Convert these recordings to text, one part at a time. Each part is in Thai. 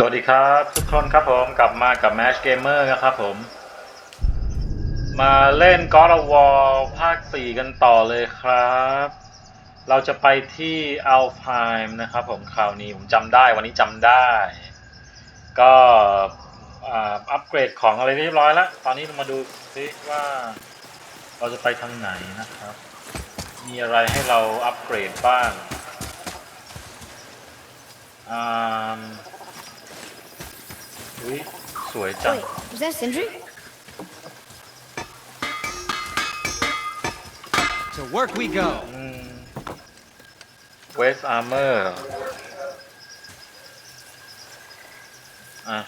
สวัสดีครับทุกคนครับผมกลับมากับ Match Gamer นะครับผม มาเล่น God of War ภาค 4 กันต่อเลยครับ เราจะไปที่ Alpine นะครับผมคราวนี้ผมจำได้วันนี้จำได้ ก็อัปเกรดของอะไรเรียบร้อยแล้ว ตอนนี้เรามาดูซิว่าเราจะไปทางไหนนะครับ มีอะไรให้เราอัปเกรดบ้างอ่า อุ้ยสวยจัง Wait, was that Sindri? To work we go. เวสอาร์เมอร์อะ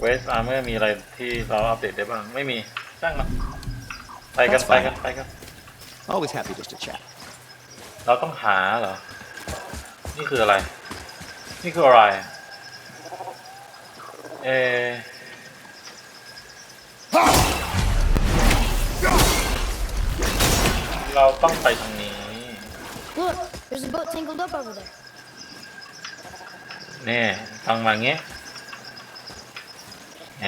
เวสอาร์เมอร์มีอะไรที่เราอัปเดตได้บ้าง ไม่มีช่างมันไปกัน That's ไป fine. กันไปกัน Always happy just to chat. เราต้องหาเหรอ นี่คืออะไร นี่คืออะไร เออเราต้องไปทางนี้ Look, there's a boat tangled up over there. นี่ฟังมางี้แหม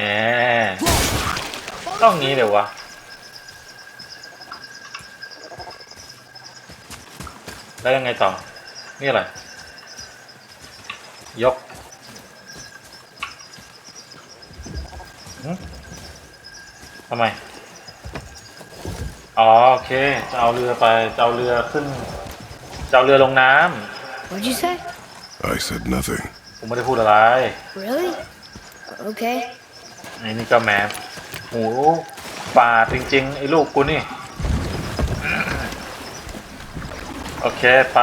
ต้องงี้เดี๋ยววะ แล้วยังไงต่อ นี่อะไร ยกหึ ทำไม อ๋อโอเค จะเอาเรือไปจะเอาเรือขึ้นจะเอาเรือลงน้ำ What'd you say? I said nothing. ผมไม่ได้พูดอะไร Really? Okay. ไอ้นี่ก็แหมหูปาดจริงๆ ไอ้ลูกกูนี่ โอเค ไป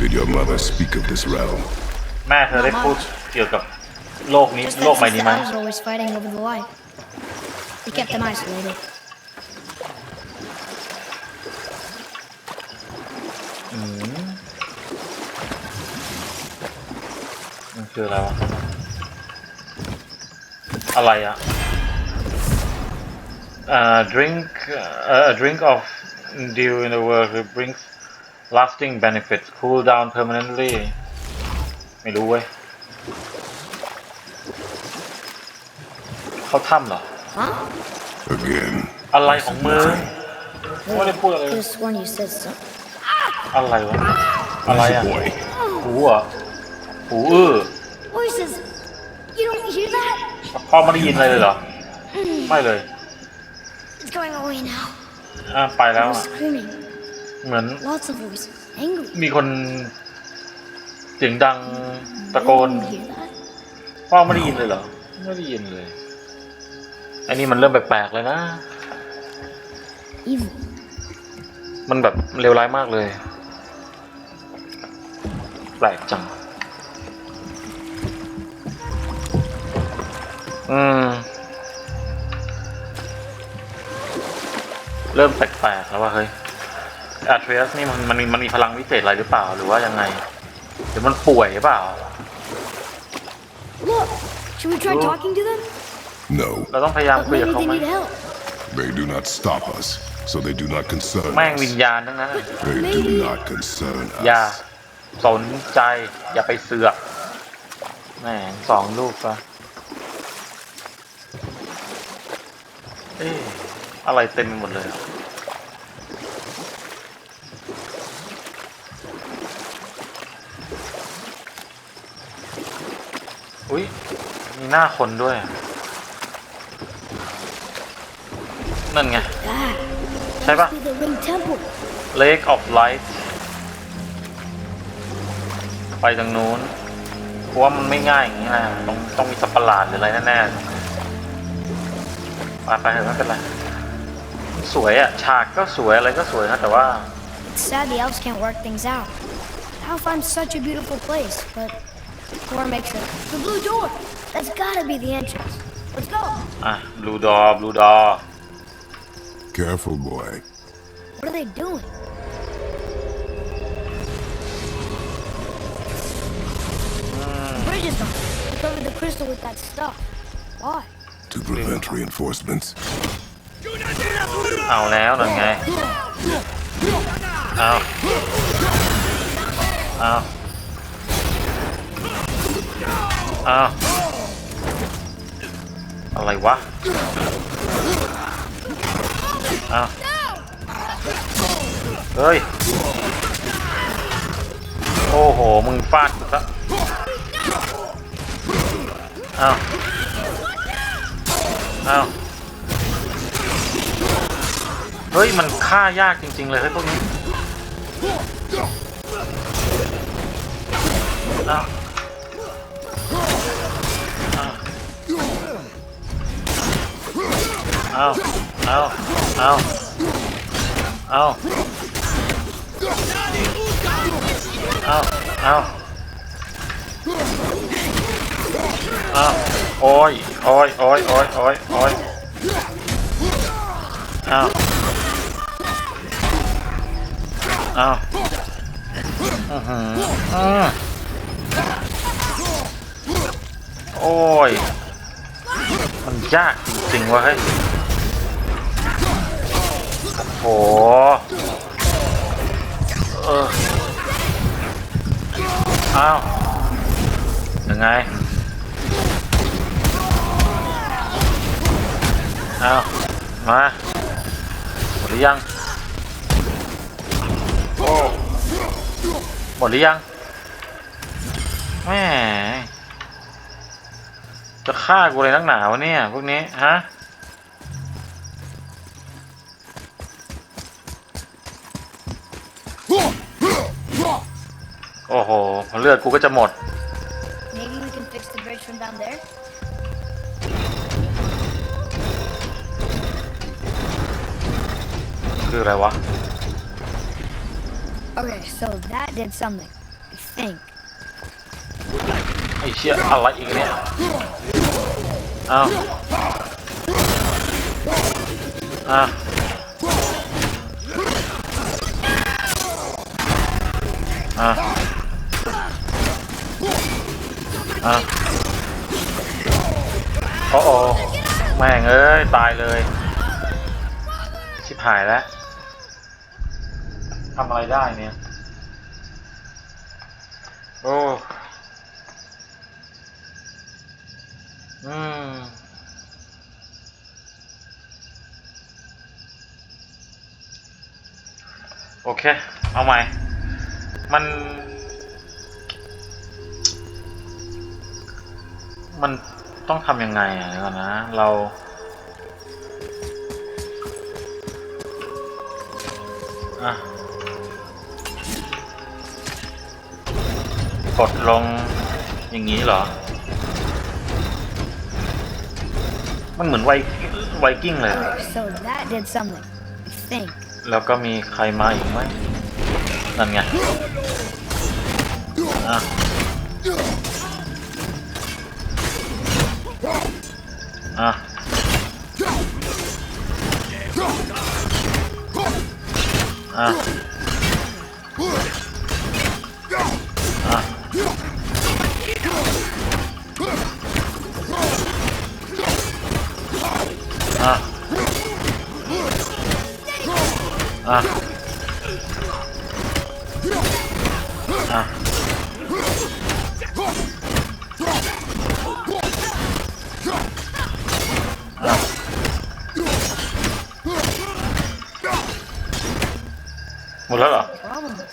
Did your mother speak of this realm? แม่เธอได้พูดเกี่ยวกับโลกนี้ Just โลก that ใบ since นี้ the ไหม elves are always fighting over the light. They kept them isolated. อืมมันคืออะไรวะ อะไรอะอ่า drink uh, a drink of dew in the world that brings lasting benefits cool down permanently ไม่รู้เว้ย เขาถ้ำเหรอ Huh? Again. อะไร I ของ said มึง nothing. ไม่ได้พูดอะไร Could have sworn you said something. อะไรวะ อะไร Nice อะ boy. หูเหรอะหูอื้อ Voices! You don't hear that? พ่อไม่ได้ยินอะไรเลยเหรอ ไม่เลย It's going away now. อะไปแล้ว People อะ screaming. เหมือน Lots of voices. Angry. มีคนเสียงดังตะโกน You hear that? พ่อไม่ได้ยินเลยเหรอ ไม่ได้ยินเลย อันนี้มันเริ่มแปลกๆเลยนะ Evil. มันแบบเลวร้ายมากเลย แปลกจัง อืม เริ่มแปลกๆแล้วว่าเฮ้ยอาเทรียสนี่มันมันมีมันมีพลังวิเศษอะไรหรือเปล่าหรือว่ายังไงหรือมันป่วยหรือเปล่า Look! Should we try Whoa. talking to them? No, เราต้องพยายาม But คุยกับ maybe เขา they ไหม need help. they do not stop us, so they do not concern แม่งวิญ us. ญาณทั้งนั้นอะ They do Maybe- not concern อย่า us. สนใจ อย่าไปเสือกแม่งสองลูกซะเอ๊ะอะไรเต็มไปหมดเลยอะอุ้ยมีหน้าคนด้วยอะ นั่นไง That ใช่ปะ must be the Ring Temple. Lake of Light ไปทางนู้นเพราะว่ามันไม่ง่ายอย่างนี้นะต้องต้องมีสัตว์ประหลาดหรืออะไรแน่ๆไปไปเถอะไม่เป็นไรมันสวยอะฉากก็สวยอะไรก็สวยนะแต่ว่า It's sad the elves can't work things out. Alfheim's such a beautiful place, but Thor makes it. The blue door! That's gotta be the entrance. Let's go! อะบลูดอบลูดอ Careful, boy. What are they doing? The bridge is gone. They covered the crystal with that stuff. Why? To prevent reinforcements. เอาแล้วนั่นไง เอาเอา อ้าวอะไรวะ อ้าวเฮ้ย โอ้โห มึงฟาดกูซะอ้าวอ้าวเฮ้ย มันฆ่ายากจริง ๆ เลยเฮ้ยพวกนี้อ้าวอ้าว อ้าวอ้าวอ้าวอ้าวอ้าวอ้าวอ้าโอ้ยโอ้ยโอ้ยโอ้ยโอ้ยโอ้ยเอาวอ้าอือหือโอ้ยมันยากจริงๆวะเฮ้ย โอ้โหเอออ้าวยังไงอ้าวมาหมดหรือยังโอ้หมดหรือยังแม่จะฆ่ากูเลยนักหนาวะเนี่ยพวกนี้ฮะ เลือดกูก็จะหมด Maybe we can fix the bridge from down there? คืออะไรวะ Okay, so that did something. I think. ไอ้เชี่ยอะไรอีกเนี่ยอ้าวอ้าวอ้าว อ้าวโอ้โอแม่งเอ้ย ตายเลย ชิบหายแล้วทำอะไรได้เนี่ย โอ้อืมโอเค เอาใหม่ มัน มันต้องทำยังไงอะเดี๋ยวก่อนนะ เรา อะ กดลงอย่างนี้เหรอ มันเหมือนไวไวกิ้งเลยอะ Okay, so that did something. I think. แล้วก็มีใครมาอีกไหมนั่นไง อะ Ha. Ha. Ha. Ha. Ha. Oh.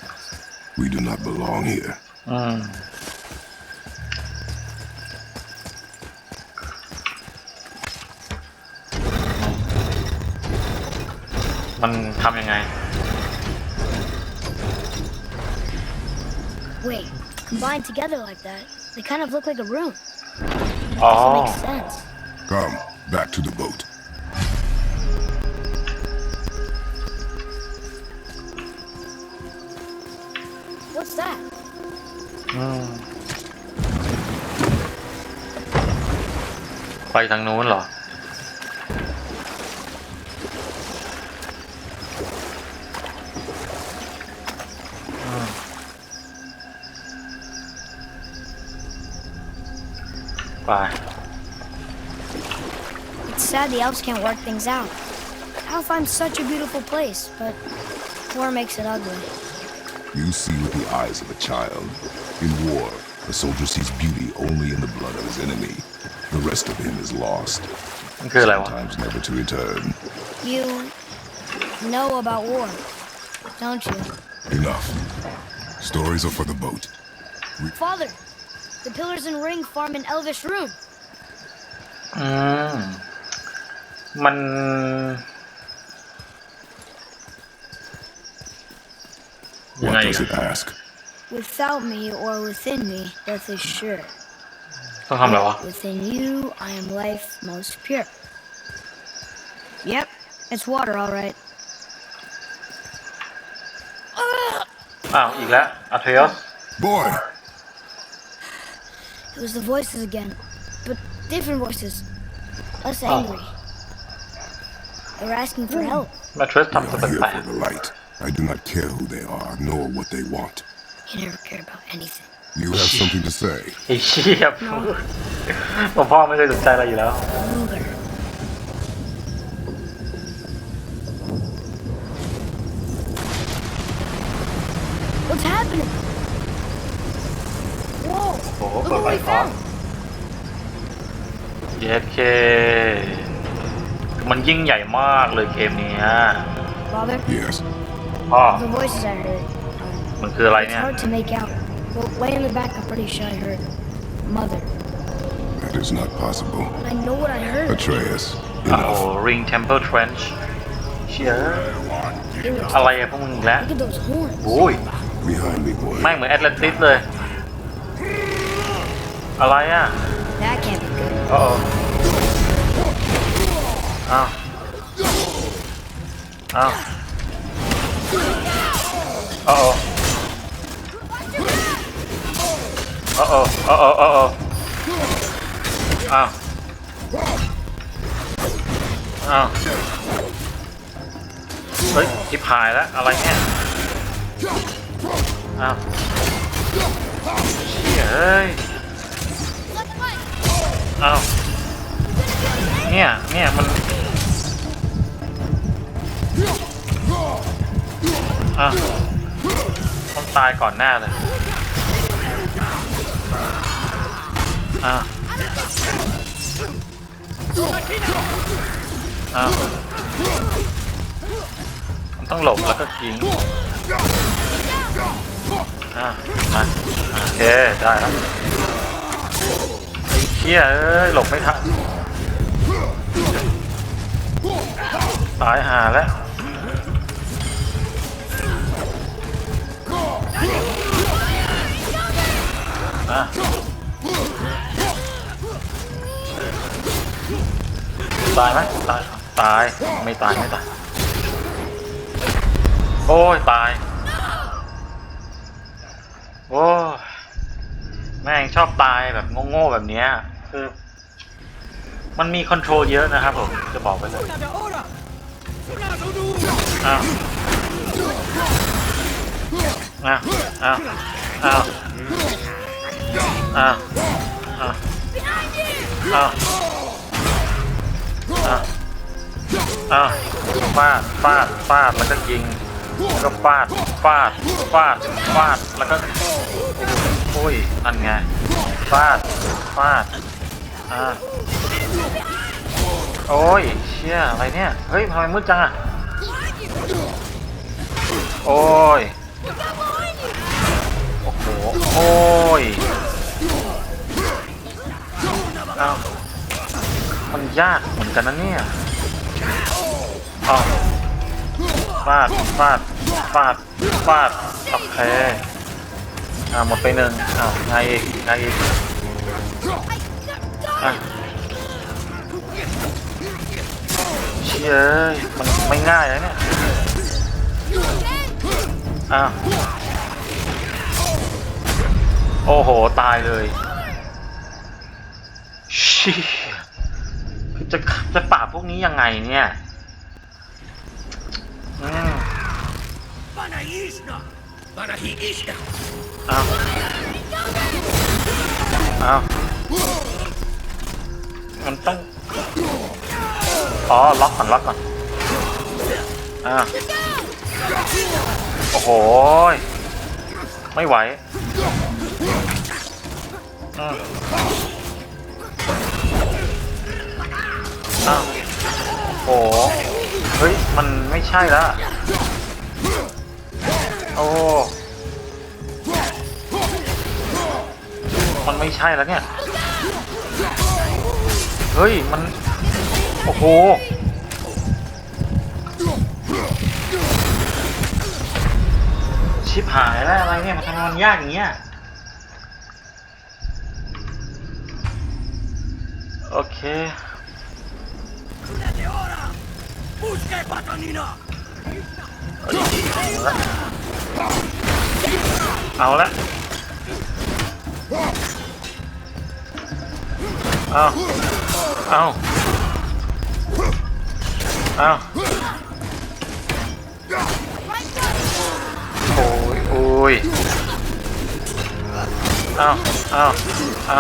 We do not belong here. Mm. Wait, combined together like that, they kind of look like a room. Oh. That makes sense. Come, back to the ทางนู้นเหรอ อืม ไป It's sad the elves can't work things out. Alfheim's such a beautiful place, but war makes it ugly. You see with the eyes of a child. In war, A soldier sees beauty only in the blood of his enemy. The rest of him is lost, มันคืออะไรวะ sometimes never to return. You know about war, don't you? Enough. Stories are for the boat. Father, the pillars and ring farm in Elvish Room. อืม มัน ยังไง What does อะ it ask? Without me or within me, death is sure. ต้องทำอะไรวะ Within you, I am life most pure. Yep, it's water, all right. อ้าว อีกแล้วอัเทรส Boy! It was the voices again, but different voices, less Oh. angry. They were asking for help. แมทริสทำตัว I'm here แปลก for the light. I do not care who they are, nor what they want. You never cared about anything. You have something to say. ๆไอ้เชี่ยพูดผมพ่อไม่เคยสนใจอะไรอยู่แล้ว Luger. What's happening? Whoa! โอ้โห Look เปิด what ไฟ we ฟ้า found! เยสเค มันยิ่งใหญ่มากเลยเกมเนี้ย Father, Yes. พ่อ the voices I heard. um, มันคืออะไร It's เนี่ย hard to make out, but way in the back, I'm pretty sure I heard Mother. That is not possible. I know what I heard. Atreus, โอ้โห enough. Ring Temple Trench เชี่ย It was- อะไรอะพวกมึงอีกแล้ว Look at those horns. โอ้ย Behind me, boy. แม่งเหมือนแอตแลนติสเลย อะไรอ่ะ That can't be good. โอ้อ้าวอ้าวโอ้โอ้ อ้โอ้โอ้โอ้โอ้โอ้าวอ้าวเฮ้ยทิพายแล้วอะไรเนี่ยอ้าวเชี่ยเอ้ยอ้าวเนี่ย เนี่ย มันอ้าวต้องตายก่อนหน้าเลย อ้าวอ้าวมันต้องหลบแล้วก็ยิงอ่ามาโอเค ได้แล้วไอ้เชี่ยเอ้ยหลบไม่ทันตายหาแล้วอะ ตายไหมตายตายไม่ตายไม่ตาย โอ้ยตาย โอ้ยแม่งชอบตายแบบโง่ๆแบบเนี้ยคือมันมีคอนโทรลเยอะนะครับผม จะบอกไปเลยอ้าวอ้าวอ้าวอ้าวอ้าวอ้าว อ้าวอ้าวอ้าวฟาดฟาดฟาดแล้วก็ยิงแล้วก็ฟาดฟาดฟาดฟาดแล้วก็โอ้ยนั่นไงฟาดฟาดอ่าโอ้ยเชี่ยอะไรเนี่ยเฮ้ยทำไมมืดจังอะโอ้ยโอ้โหโอ้ยอ้าวมันยาก กันนะเนี่ยอ้าวฟาดฟาดฟาดฟาดโอเคอ่าหมดไปหนึ่งอ้าวไงอีกไงอีกอะเชี่ยมันไม่ง่ายนะเนี่ยอ้าวโอ้โห ตายเลยชี่ จะจะปราบพวกนี้ยังไงเนี่ยอืมอ้าวอ้าวมันต้อง อ๋อ ล็อกก่อน ล็อกก่อน อ่า โอ้โห ไม่ไหว อืม อ้าวโอ้โหเฮ้ย มันไม่ใช่ละโอ้ มันไม่ใช่แล้วเนี่ย เฮ้ย มัน โอ้โห ชิบหายแล้วอะไรเนี่ย มันทำไมมันยากอย่างเงี้ย โอเค เอาละเอาเอาเอาโอ้ยโอ้ยเอาเอาเอา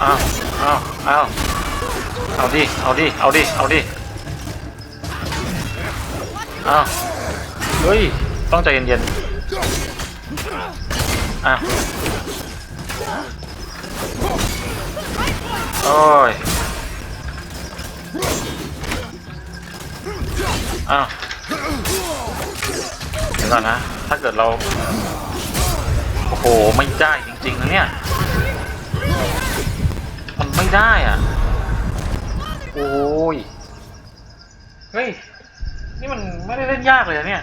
เอาเอาเอา เอาดิ เอาดิ เอาดิ เอาดิเอาเฮ้ย ต้องใจเย็นๆ อะ โอ้ย อ้าวเดี๋ยวก่อนนะ ถ้าเกิดเรา โอ้โห ไม่ได้จริงๆนะเนี่ย มันไม่ได้อะ โอ้ย เฮ้ย นี่มันไม่ได้เล่นยากเลยอะเนี่ย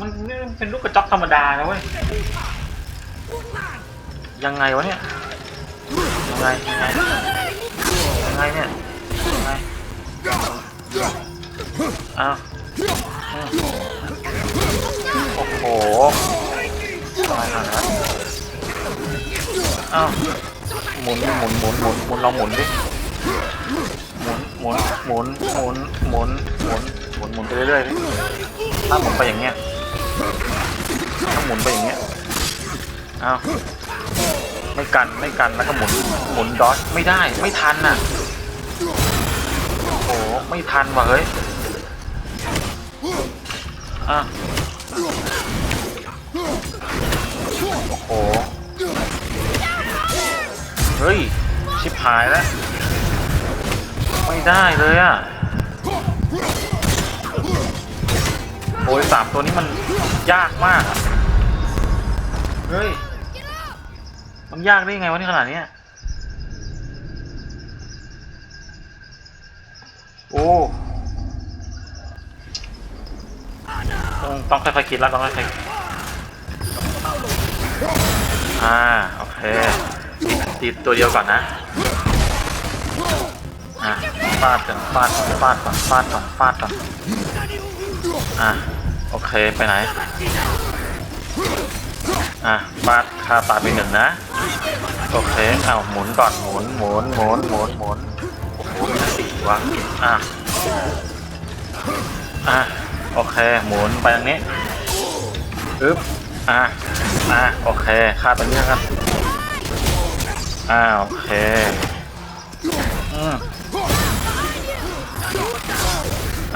มันนี่มันเป็นลูกกระจอกธรรมดานะเว้ย ยังไงวะเนี่ย ยังไง ยังไง ยังไงเนี่ย ยังไง อ้าวอืมโอ้โหอะไรขนาดนั้นอ้าว หมุนหมุนหมุนหมุนหมุนลองหมุนดิ หมุนหมุนหมุนหมุนหมุนหมุนไปเรื่อยๆถ้าหมุนไปอย่างเงี้ยถ้าหมุนไปอย่างเงี้ยอ้าวไม่กันไม่กันแล้วก็หมุนหมุนดอทไม่ได้ไม่ทันน่ะโอ้ไม่ทันว่ะเฮ้ยอะโอ้โหเฮ้ยชิบหายแล้ว ไม่ได้เลยอะ โอ้ยสามตัวนี้มันยากมากอะเฮ้ย มันยากได้ยังไงวะนี่ขนาดเนี้ย โอ้ต้องต้องค่อยๆคิดแล้วต้องค่อยๆอ่า โอเค ตีตัวเดียวก่อนนะอะ ฟาดก่อนฟาดก่อนฟาดก่อนฟาดก่อนฟาดก่อนอะโอเคไปไหน อะฟาดคาตาไปหนึ่งนะ โอเคเอาหมุนก่อนหมุนหมุนหมุนหมุนหมุนโอ้โหมีทั้งสี่วะอะอะโอเคหมุนไปทางนี้อึ๊บอะอะโอเคคาตรงนี้ครับอ่าโอเคอืม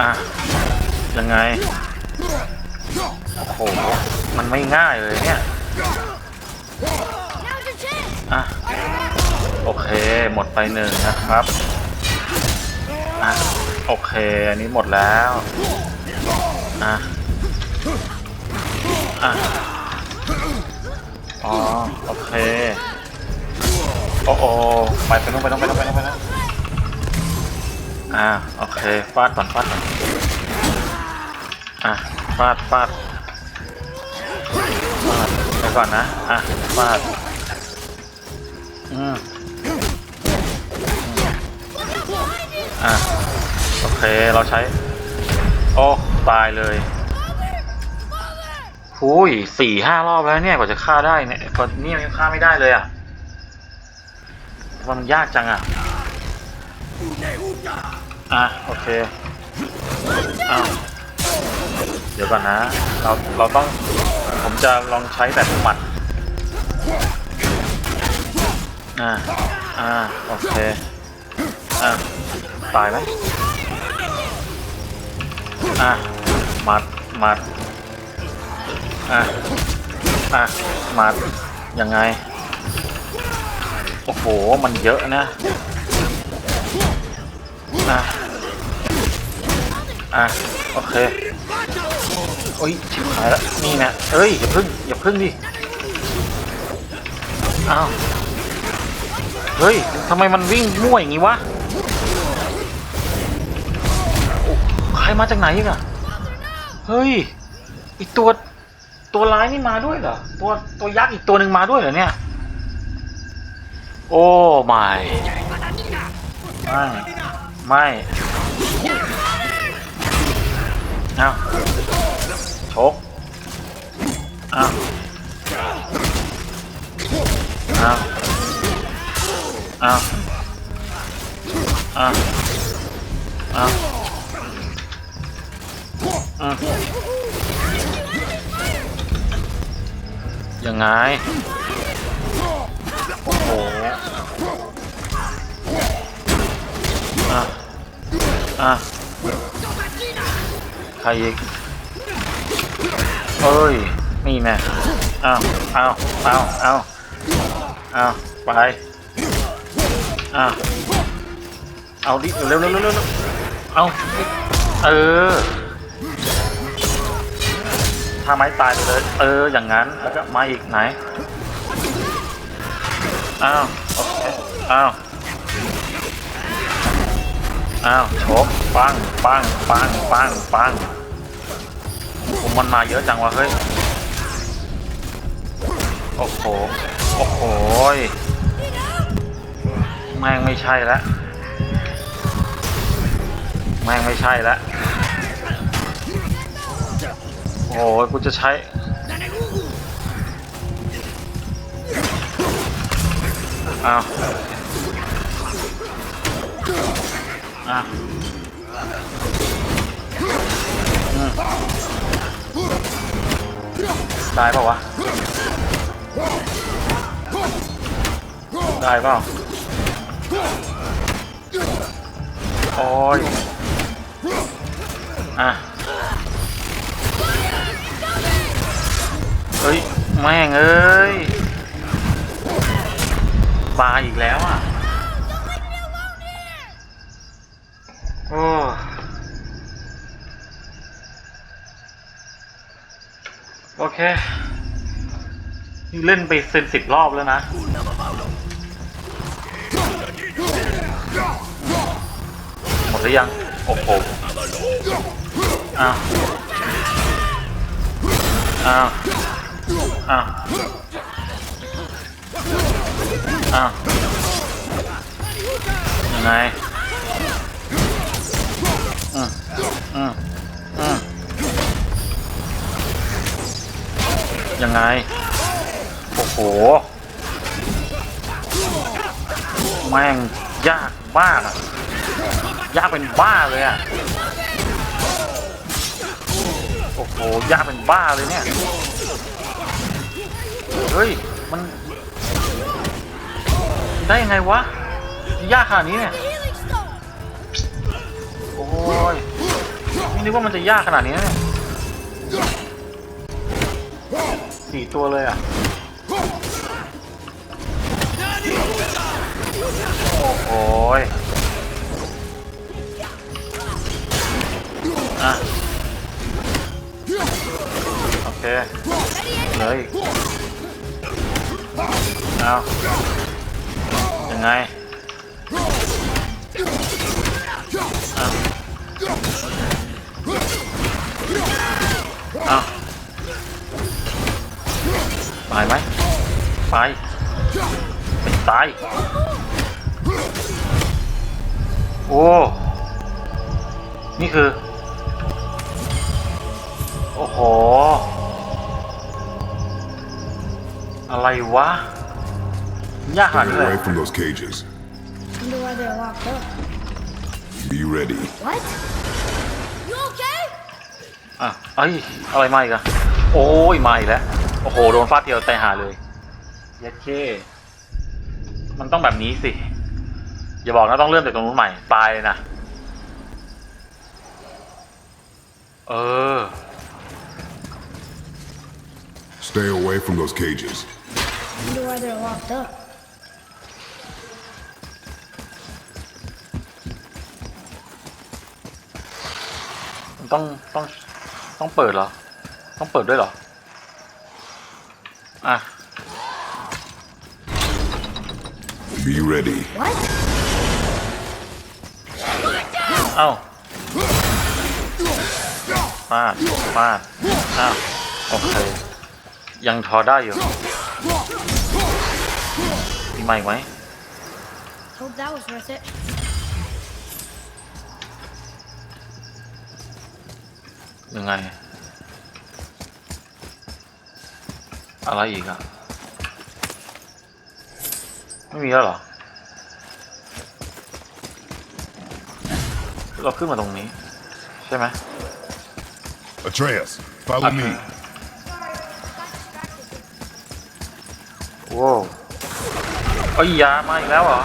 อะ ยังไง โอ้โห มันไม่ง่ายเลยเนี่ย อะ โอเค หมดไปหนึ่งนะครับ อะ โอเค อันนี้หมดแล้ว อะ อะ อ๋อ โอเค โอ้โอไปไปนู่นไปนู่นไปนู่นไปนู่นไปนู่น อะโอเคฟาดก่อนฟาดก่อนอะฟาดฟาดฟาดไปก่อนนะอะฟาดอืมอะโอเคเราใช้ โอ้ตายเลยหุยสี่ห้ารอบแล้วเนี่ยกว่าจะฆ่าได้เนี่ยกว่านี่ยังฆ่าไม่ได้เลยอะมมันยากจังอะ อะโอเคอ้าวเดี๋ยวก่อนนะ เราเราต้องผมจะลองใช้แต่หมัดอ่าอ่าโอเคอ่าตายไหมอ่ามัดหมัดอ่าอ่ามัดยังไงโอ้โหมันเยอะนะ อะโอเคโอ้ยชิบหายแล้วนี่นะเอ้ยอย่าพึ่งอย่าพึ่งดิอ้าวเฮ้ยทำไมมันวิ่งมั่วอย่างงี้วะใครมาจากไหนอีกอะเฮ้ยอีตัวตัวร้ายนี่มาด้วยเหรอตัวตัวยักษ์อีกตัวหนึ่งมาด้วยเหรอเนี่ย โอ้ไม่ไม่ไม่ อาชกเอาเอาเอาเอาเอาอืมยังไงโอ้โหอะอะ ใครอีกเอ้ย นี่แน่เอาเอาเอาเอาเอาไปเอาเอาดิเร็วเร็วเร็วเร็วเร็วเอาเออถ้าไม้ตายไปเลย เออ อย่างนั้น แล้วก็มาอีกไหน อ้าว โอเค อ้าว อ้าวชกปังปังปังปังปังผมมันมาเยอะจังวะเฮ้ย โอ้โห โอ้โหยแม่งไม่ใช่ล้วแม่งไม่ใช่ล้วโอ้ยกูจะใช้อ้าว อ้าวอืมได้เปล่าวะ ได้เปล่า โอ้ย อะ เฮ้ย แม่งเอ้ย ปลาอีกแล้วอะ โอ้ โอ เคเล่นไปเซนสิบรอบแล้วนะ หมดหรือยัง โอ้โห อ้าว อ้าว อ้าว อ้าว ยังไง อืมอืม ยังไง โอ้โห แม่งยากมากอะยากเป็นบ้าเลยอะโอ้โห ยากเป็นบ้าเลยเนี่ย เฮ้ย มัน ได้ยังไงวะ ยากขนาดนี้เนี่ย โอ้ย ไม่นึกว่ามันจะยากขนาดนี้เนี่ย สี่ตัวเลยอะ โอ้โหยอะ โอเค เลย เอา ไปไปตาย โอ้ นี่คือ โอ้โห อะไรวะ ยากขนาด Stay นี้เลย away from those cages. Wonder why they're locked up. Be ready. What? You okay? อะเอ้ย อะไรมาอีกอะโอ้ยมาอีกแล้ว โอ้โห โดนฟาดเดียวตายหาเลย เย็ดเค มันต้องแบบนี้สิ อย่าบอกนะต้องเริ่มจากตรงนู้นใหม่ตายเลยนะ เออ Stay away from those cages. Wonder why they're locked up. มันต้องต้องต้องเปิดเหรอ ต้องเปิดด้วยเหรอ อะ Be ready. What? เอ้าฟาดฟาดอ้าวโอเค ยังทอได้อยู่มีใหม่ไหม Hope that was worth it. ยังไง อะไรอีกอะ ไม่มีแล้วเหรอ เราขึ้นมาตรงนี้ ใช่ไหม Atreus, follow me. โว้วเอ้ยยามาอีกแล้วเหรอ